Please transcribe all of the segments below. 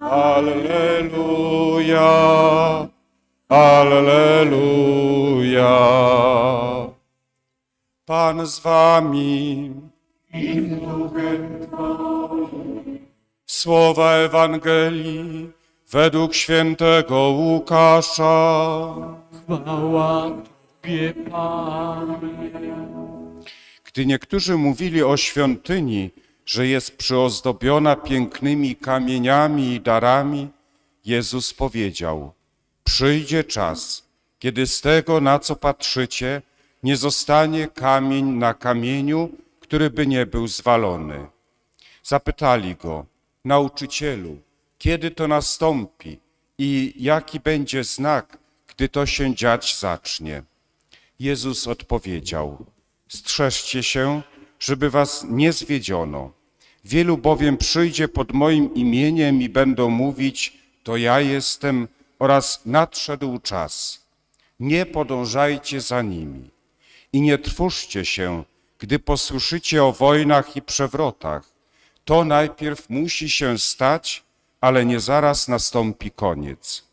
Alleluja, Alleluja. Pan z wami. Słowa Ewangelii według świętego Łukasza. Chwała Tobie, Panie. Gdy niektórzy mówili o świątyni, że jest przyozdobiona pięknymi kamieniami i darami, Jezus powiedział: Przyjdzie czas, kiedy z tego, na co patrzycie, nie zostanie kamień na kamieniu, który by nie był zwalony. Zapytali go: Nauczycielu, kiedy to nastąpi i jaki będzie znak, gdy to się dziać zacznie? Jezus odpowiedział: Strzeżcie się, żeby was nie zwiedziono. Wielu bowiem przyjdzie pod moim imieniem i będą mówić: To ja jestem, oraz nadszedł czas. Nie podążajcie za nimi i nie trwóżcie się, gdy posłyszycie o wojnach i przewrotach. To najpierw musi się stać, ale nie zaraz nastąpi koniec.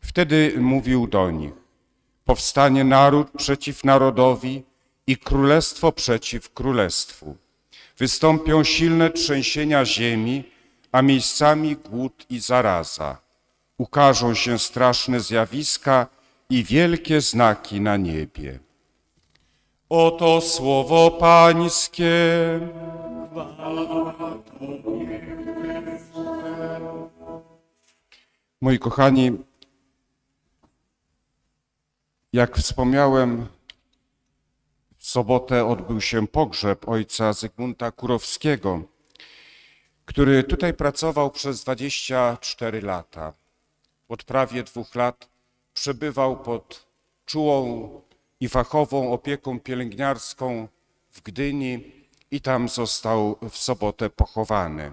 Wtedy mówił do nich: Powstanie naród przeciw narodowi i królestwo przeciw królestwu. Wystąpią silne trzęsienia ziemi, a miejscami głód i zaraza. Ukażą się straszne zjawiska i wielkie znaki na niebie. Oto słowo Pańskie. Moi kochani, jak wspomniałem, w sobotę odbył się pogrzeb ojca Zygmunta Kurowskiego, który tutaj pracował przez 24 lata. Od prawie dwóch lat przebywał pod czułą i fachową opieką pielęgniarską w Gdyni i tam został w sobotę pochowany.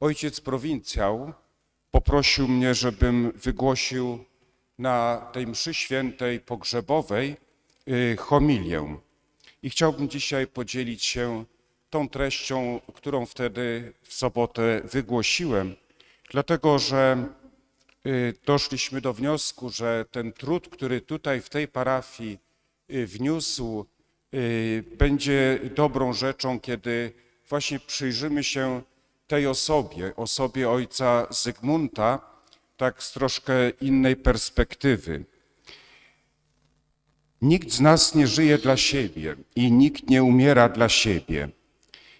Ojciec prowincjał poprosił mnie, żebym wygłosił na tej mszy świętej pogrzebowej homilię. I chciałbym dzisiaj podzielić się tą treścią, którą wtedy w sobotę wygłosiłem, dlatego że y, doszliśmy do wniosku, że ten trud, który tutaj w tej parafii y, wniósł, y, będzie dobrą rzeczą, kiedy właśnie przyjrzymy się tej osobie, osobie ojca Zygmunta, tak z troszkę innej perspektywy. Nikt z nas nie żyje dla siebie i nikt nie umiera dla siebie.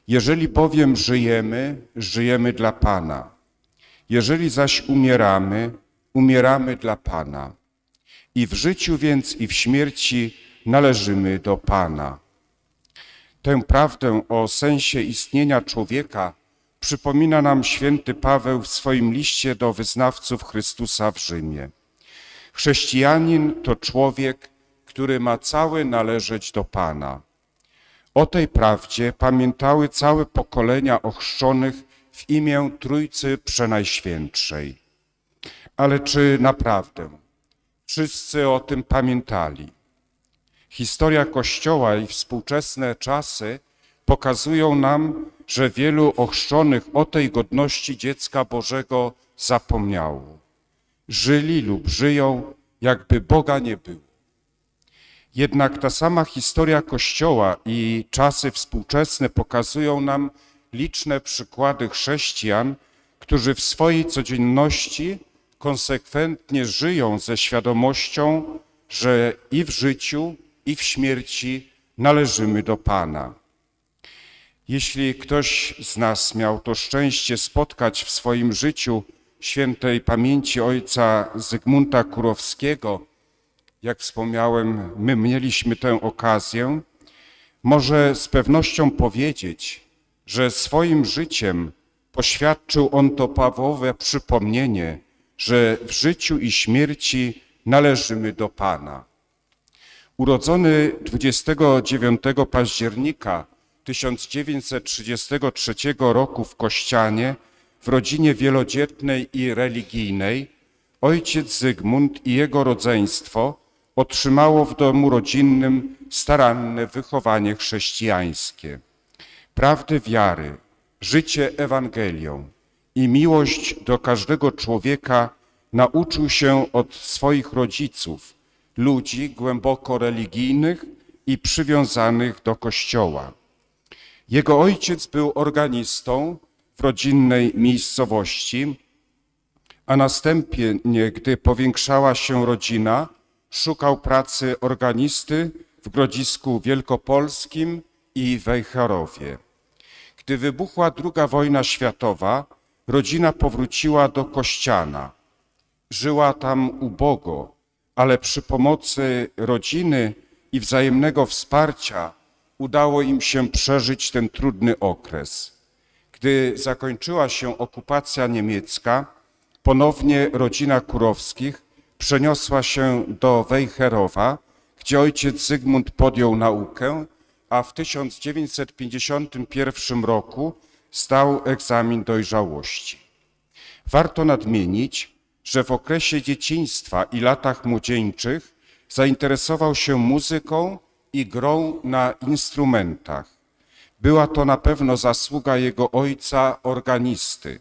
Jeżeli bowiem żyjemy, żyjemy dla Pana. Jeżeli zaś umieramy, umieramy dla Pana. I w życiu więc i w śmierci należymy do Pana. Tę prawdę o sensie istnienia człowieka przypomina nam święty Paweł w swoim liście do wyznawców Chrystusa w Rzymie. Chrześcijanin to człowiek, który ma cały należeć do Pana. O tej prawdzie pamiętały całe pokolenia ochrzczonych w imię Trójcy Przenajświętszej. Ale czy naprawdę wszyscy o tym pamiętali? Historia Kościoła i współczesne czasy pokazują nam, że wielu ochrzczonych o tej godności dziecka Bożego zapomniało. Żyli lub żyją, jakby Boga nie było. Jednak ta sama historia Kościoła i czasy współczesne pokazują nam liczne przykłady chrześcijan, którzy w swojej codzienności konsekwentnie żyją ze świadomością, że i w życiu, i w śmierci należymy do Pana. Jeśli ktoś z nas miał to szczęście spotkać w swoim życiu świętej pamięci ojca Zygmunta Kurowskiego, jak wspomniałem, my mieliśmy tę okazję, może z pewnością powiedzieć, że swoim życiem poświadczył on to Pawłowe przypomnienie, że w życiu i śmierci należymy do Pana. Urodzony 29 października 1933 roku w Kościanie, w rodzinie wielodzietnej i religijnej, ojciec Zygmunt i jego rodzeństwo otrzymało w domu rodzinnym staranne wychowanie chrześcijańskie. Prawdy wiary, życie Ewangelią i miłość do każdego człowieka nauczył się od swoich rodziców, ludzi głęboko religijnych i przywiązanych do Kościoła. Jego ojciec był organistą w rodzinnej miejscowości, a następnie, gdy powiększała się rodzina, szukał pracy organisty w Grodzisku Wielkopolskim i Wejherowie. Gdy wybuchła II wojna światowa, rodzina powróciła do Kościana. Żyła tam ubogo, ale przy pomocy rodziny i wzajemnego wsparcia udało im się przeżyć ten trudny okres. Gdy zakończyła się okupacja niemiecka, ponownie rodzina Kurowskich przeniosła się do Wejherowa, gdzie ojciec Zygmunt podjął naukę, a w 1951 roku zdał egzamin dojrzałości. Warto nadmienić, że w okresie dzieciństwa i latach młodzieńczych zainteresował się muzyką i grą na instrumentach. Była to na pewno zasługa jego ojca organisty.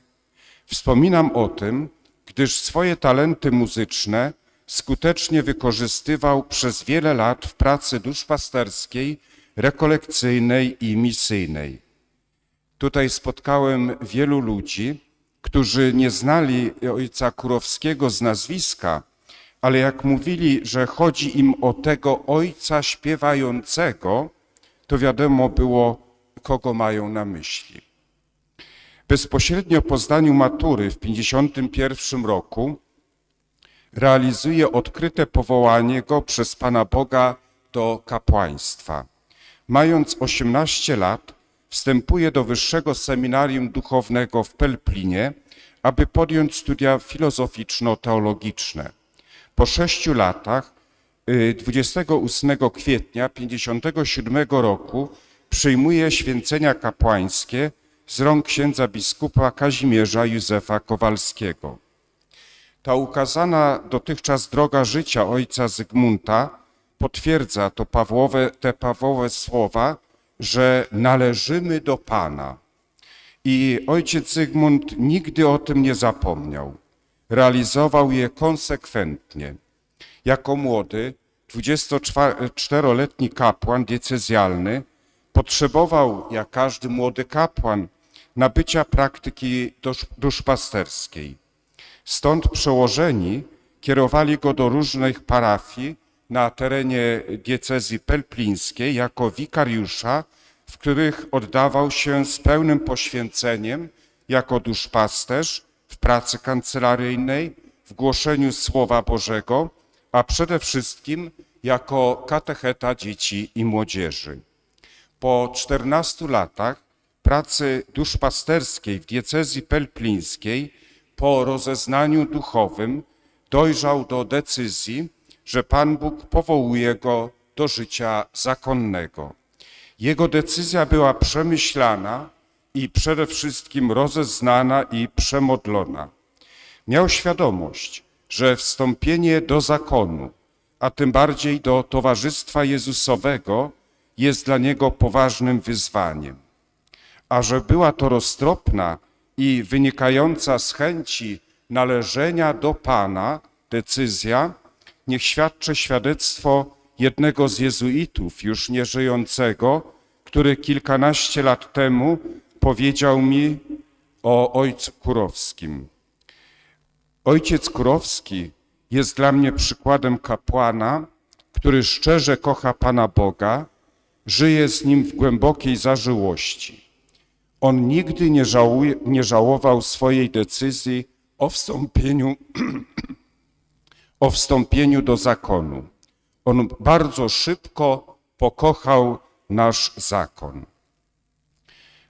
Wspominam o tym, gdyż swoje talenty muzyczne skutecznie wykorzystywał przez wiele lat w pracy duszpasterskiej, rekolekcyjnej i misyjnej. Tutaj spotkałem wielu ludzi, którzy nie znali ojca Kurowskiego z nazwiska, ale jak mówili, że chodzi im o tego ojca śpiewającego, to wiadomo było, kogo mają na myśli. Bezpośrednio po zdaniu matury w 1951 roku realizuje odkryte powołanie go przez Pana Boga do kapłaństwa. Mając 18 lat, wstępuje do Wyższego Seminarium Duchownego w Pelplinie, aby podjąć studia filozoficzno-teologiczne. Po sześciu latach, y, 28 kwietnia 57 roku, przyjmuje święcenia kapłańskie z rąk księdza biskupa Kazimierza Józefa Kowalskiego. Ta ukazana dotychczas droga życia ojca Zygmunta potwierdza to Pawłowe, te Pawłowe słowa, że należymy do Pana. I ojciec Zygmunt nigdy o tym nie zapomniał. Realizował je konsekwentnie. Jako młody, 24-letni kapłan diecezjalny potrzebował, jak każdy młody kapłan, nabycia praktyki dusz, duszpasterskiej. Stąd przełożeni kierowali go do różnych parafii na terenie diecezji pelplińskiej jako wikariusza, w których oddawał się z pełnym poświęceniem jako duszpasterz w pracy kancelaryjnej, w głoszeniu Słowa Bożego, a przede wszystkim jako katecheta dzieci i młodzieży. Po 14 latach pracy duszpasterskiej w diecezji pelplińskiej, po rozeznaniu duchowym, dojrzał do decyzji, że Pan Bóg powołuje go do życia zakonnego. Jego decyzja była przemyślana i przede wszystkim rozeznana i przemodlona. Miał świadomość, że wstąpienie do zakonu, a tym bardziej do Towarzystwa Jezusowego, jest dla niego poważnym wyzwaniem. A że była to roztropna i wynikająca z chęci należenia do Pana decyzja, niech świadczy świadectwo jednego z jezuitów, już nieżyjącego, który kilkanaście lat temu powiedział mi o ojcu Kurowskim. Ojciec Kurowski jest dla mnie przykładem kapłana, który szczerze kocha Pana Boga, żyje z Nim w głębokiej zażyłości. On nigdy nie, żałuje, nie żałował swojej decyzji o wstąpieniu, o wstąpieniu do zakonu. On bardzo szybko pokochał nasz zakon.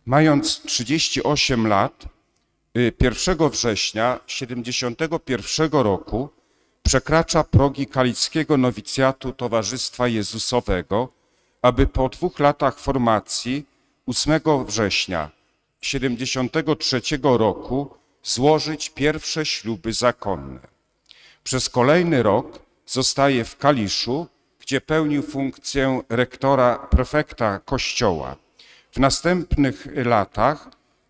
Mając 38 lat, y, 1 września 71 roku przekracza progi kalickiego nowicjatu Towarzystwa Jezusowego, aby po dwóch latach formacji 8 września 73 roku złożyć pierwsze śluby zakonne. Przez kolejny rok zostaje w Kaliszu, gdzie pełnił funkcję rektora prefekta kościoła. W następnych latach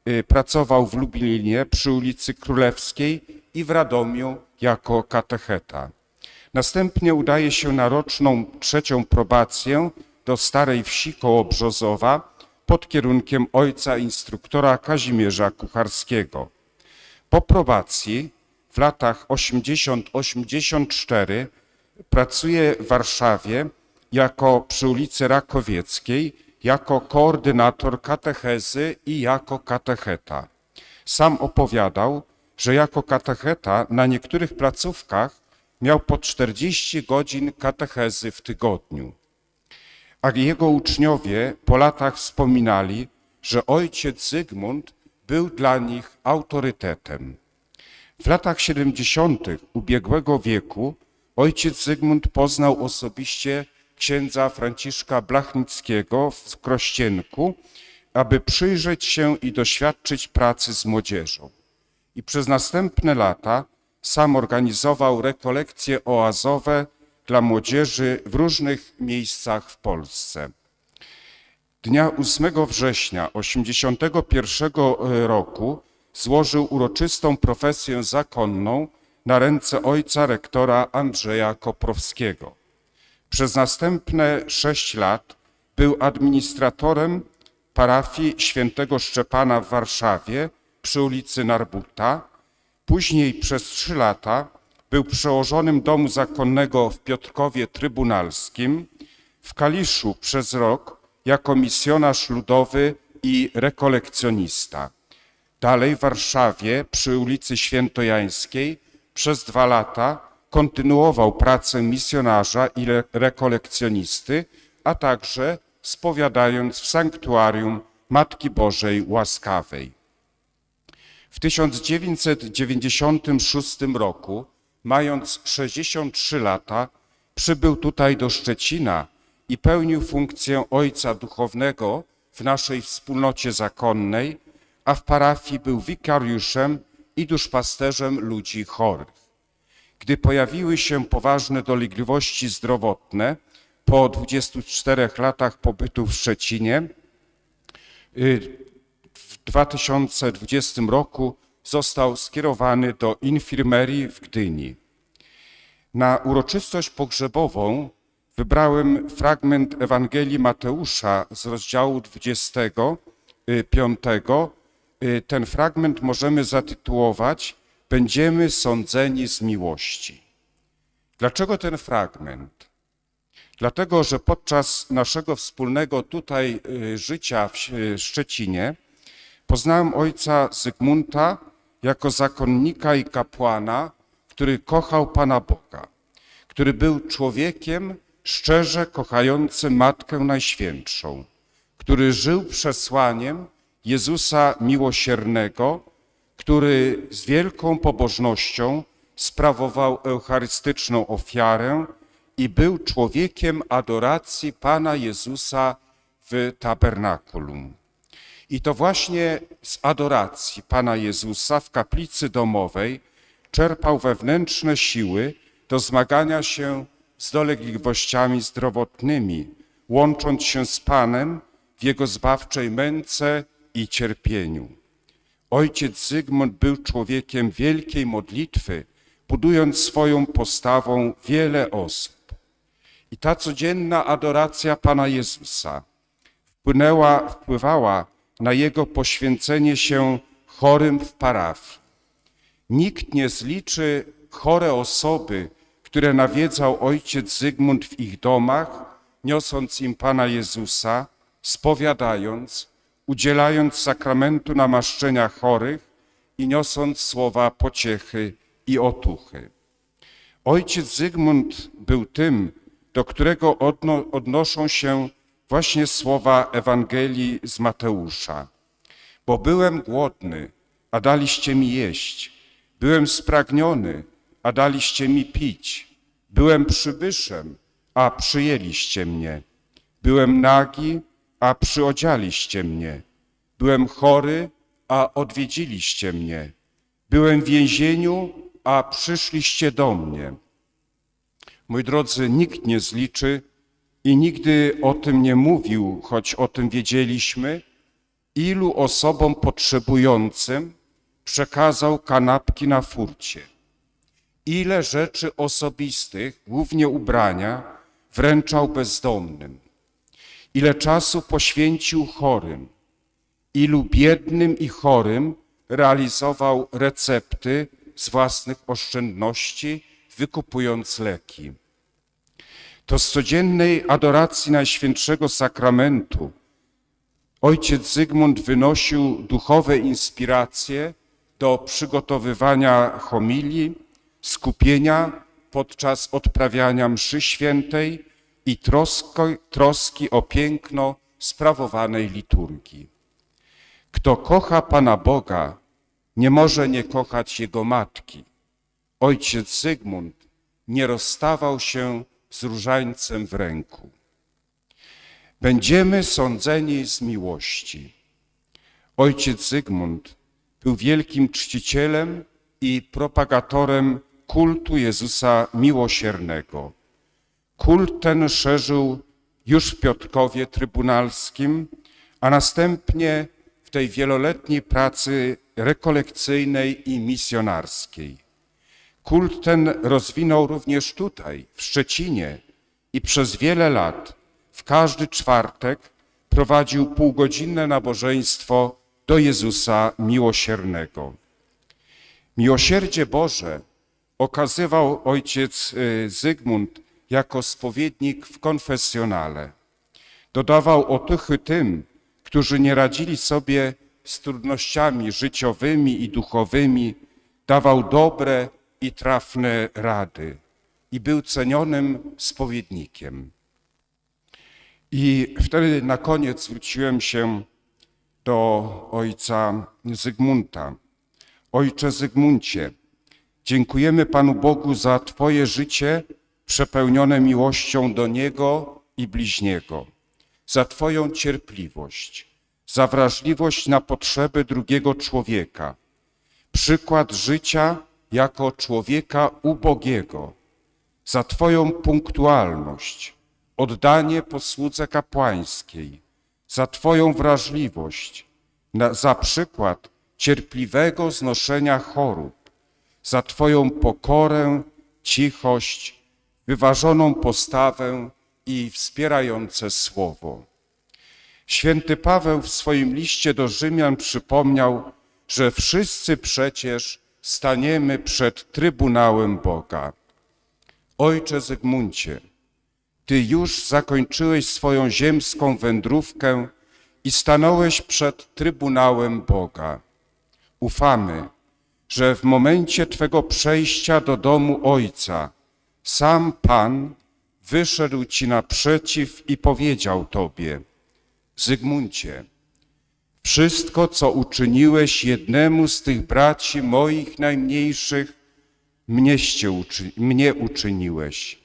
y, pracował w Lublinie przy ulicy Królewskiej i w Radomiu jako katecheta. Następnie udaje się na roczną trzecią probację do Starej Wsi koło Brzozowa pod kierunkiem ojca instruktora Kazimierza Kucharskiego. Po probacji w latach 80-84 pracuje w Warszawie jako przy ulicy Rakowieckiej jako koordynator katechezy i jako katecheta. Sam opowiadał, że jako katecheta na niektórych placówkach miał po 40 godzin katechezy w tygodniu. A jego uczniowie po latach wspominali, że ojciec Zygmunt był dla nich autorytetem. W latach 70. ubiegłego wieku ojciec Zygmunt poznał osobiście księdza Franciszka Blachnickiego w Krościenku, aby przyjrzeć się i doświadczyć pracy z młodzieżą. I przez następne lata sam organizował rekolekcje oazowe dla młodzieży w różnych miejscach w Polsce. Dnia 8 września 1981 roku złożył uroczystą profesję zakonną na ręce ojca rektora Andrzeja Koprowskiego. Przez następne sześć lat był administratorem parafii świętego Szczepana w Warszawie przy ulicy Narbuta. Później przez trzy lata był przełożonym domu zakonnego w Piotrkowie Trybunalskim, w Kaliszu przez rok jako misjonarz ludowy i rekolekcjonista. Dalej w Warszawie przy ulicy Świętojańskiej przez dwa lata kontynuował pracę misjonarza i re- rekolekcjonisty, a także spowiadając w sanktuarium Matki Bożej Łaskawej. W 1996 roku, mając 63 lata, przybył tutaj do Szczecina i pełnił funkcję ojca duchownego w naszej wspólnocie zakonnej, a w parafii był wikariuszem i duszpasterzem ludzi chorych. Gdy pojawiły się poważne dolegliwości zdrowotne po 24 latach pobytu w Szczecinie, y, w 2020 roku został skierowany do infirmerii w Gdyni. Na uroczystość pogrzebową wybrałem fragment Ewangelii Mateusza z rozdziału 25. Y, Ten fragment możemy zatytułować Będziemy sądzeni z miłości. Dlaczego ten fragment? Dlatego, że podczas naszego wspólnego tutaj y, życia w Szczecinie poznałem ojca Zygmunta jako zakonnika i kapłana, który kochał Pana Boga, który był człowiekiem szczerze kochającym Matkę Najświętszą, który żył przesłaniem Jezusa Miłosiernego, który z wielką pobożnością sprawował eucharystyczną ofiarę i był człowiekiem adoracji Pana Jezusa w tabernakulum. I to właśnie z adoracji Pana Jezusa w kaplicy domowej czerpał wewnętrzne siły do zmagania się z dolegliwościami zdrowotnymi, łącząc się z Panem w Jego zbawczej męce i cierpieniu. Ojciec Zygmunt był człowiekiem wielkiej modlitwy, budując swoją postawą wiele osób. I ta codzienna adoracja Pana Jezusa wpłynęła, wpływała na jego poświęcenie się chorym w parafii. Nikt nie zliczy chore osoby, które nawiedzał ojciec Zygmunt w ich domach, niosąc im Pana Jezusa, spowiadając, udzielając sakramentu namaszczenia chorych i niosąc słowa pociechy i otuchy. Ojciec Zygmunt był tym, do którego odno, odnoszą się właśnie słowa Ewangelii z Mateusza. Bo byłem głodny, a daliście mi jeść. Byłem spragniony, a daliście mi pić. Byłem przybyszem, a przyjęliście mnie. Byłem nagi, a przyodzialiście mnie. Byłem chory, a odwiedziliście mnie. Byłem w więzieniu, a przyszliście do mnie. Moi drodzy, nikt nie zliczy i nigdy o tym nie mówił, choć o tym wiedzieliśmy, ilu osobom potrzebującym przekazał kanapki na furcie, ile rzeczy osobistych, głównie ubrania, wręczał bezdomnym, ile czasu poświęcił chorym, ilu biednym i chorym realizował recepty z własnych oszczędności, wykupując leki. To z codziennej adoracji Najświętszego Sakramentu ojciec Zygmunt wynosił duchowe inspiracje do przygotowywania homilii, skupienia podczas odprawiania mszy świętej i troski o piękno sprawowanej liturgii. Kto kocha Pana Boga, nie może nie kochać Jego Matki. Ojciec Zygmunt nie rozstawał się z różańcem w ręku. Będziemy sądzeni z miłości. Ojciec Zygmunt był wielkim czcicielem i propagatorem kultu Jezusa Miłosiernego. Kult ten szerzył już w Piotrkowie Trybunalskim, a następnie w tej wieloletniej pracy rekolekcyjnej i misjonarskiej. Kult ten rozwinął również tutaj, w Szczecinie i przez wiele lat, w każdy czwartek, prowadził półgodzinne nabożeństwo do Jezusa Miłosiernego. Miłosierdzie Boże okazywał ojciec y, Zygmunt jako spowiednik w konfesjonale. Dodawał otuchy tym, którzy nie radzili sobie z trudnościami życiowymi i duchowymi, dawał dobre i trafne rady i był cenionym spowiednikiem. I wtedy na koniec zwróciłem się do ojca Zygmunta. Ojcze Zygmuncie, dziękujemy Panu Bogu za Twoje życie przepełnione miłością do Niego i bliźniego, za Twoją cierpliwość, za wrażliwość na potrzeby drugiego człowieka, przykład życia jako człowieka ubogiego, za Twoją punktualność, oddanie posłudze kapłańskiej, za Twoją wrażliwość, na, za przykład cierpliwego znoszenia chorób, za Twoją pokorę, cichość, wyważoną postawę i wspierające słowo. Święty Paweł w swoim liście do Rzymian przypomniał, że wszyscy przecież staniemy przed Trybunałem Boga. Ojcze Zygmuncie, Ty już zakończyłeś swoją ziemską wędrówkę i stanąłeś przed Trybunałem Boga. Ufamy, że w momencie Twego przejścia do domu Ojca sam Pan wyszedł Ci naprzeciw i powiedział Tobie, Zygmuncie, wszystko, co uczyniłeś jednemu z tych braci moich najmniejszych, mnieście uczy, mnie uczyniłeś.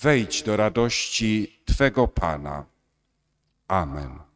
Wejdź do radości Twego Pana. Amen.